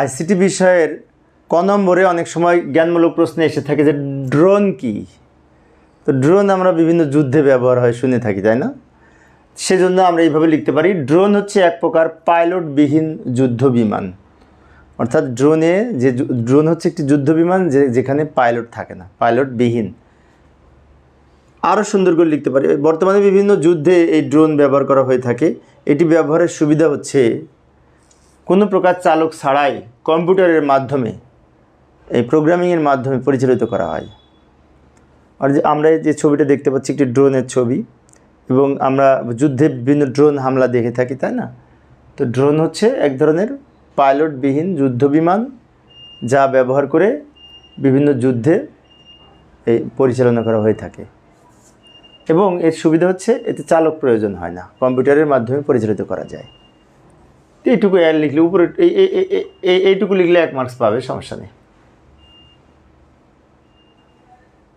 ICT বিষয়ের ক নম্বরে অনেক সময় জ্ঞানমূলক প্রশ্ন এসে থাকে যে ড্রোন কি? তো ড্রোন আমরা বিভিন্ন যুদ্ধে ব্যবহার হয়, শুনে থাকি, তাই না? সেজন্য আমরা এইভাবে লিখতে পারি, ড্রোন হচ্ছে এক প্রকার পাইলটবিহীন যুদ্ধ বিমান অর্থাৎ ড্রোনে যে ড্রোন হচ্ছে একটি যুদ্ধ বিমান যে, যেখানে পাইলট থাকে না, পাইলটবিহীন। আরও সুন্দর করে লিখতে পারি, বর্তমানে বিভিন্ন যুদ্ধে এই ড্রোন ব্যবহার করা হয়ে থাকে। এটি ব্যবহারের সুবিধা হচ্ছে কোনো প্রকার চালক ছাড়াই কম্পিউটারের মাধ্যমে, এই প্রোগ্রামিংয়ের মাধ্যমে পরিচালিত করা হয়। আর যে আমরা যে ছবিটা দেখতে পাচ্ছি একটি ড্রোনের ছবি, এবং আমরা যুদ্ধে বিভিন্ন ড্রোন হামলা দেখে থাকি, তাই না? তো ড্রোন হচ্ছে এক ধরনের পাইলটবিহীন যুদ্ধ বিমান যা ব্যবহার করে বিভিন্ন যুদ্ধে এই পরিচালনা করা হয়ে থাকে। এবং এর সুবিধা হচ্ছে, এতে চালক প্রয়োজন হয় না, কম্পিউটারের মাধ্যমে পরিচালিত করা যায়। এইটুকু এল লিখলে, উপরে এই, এই- এই- এই- এইটুকু লিখলে এক মার্কস পাবে, সমস্যা নেই।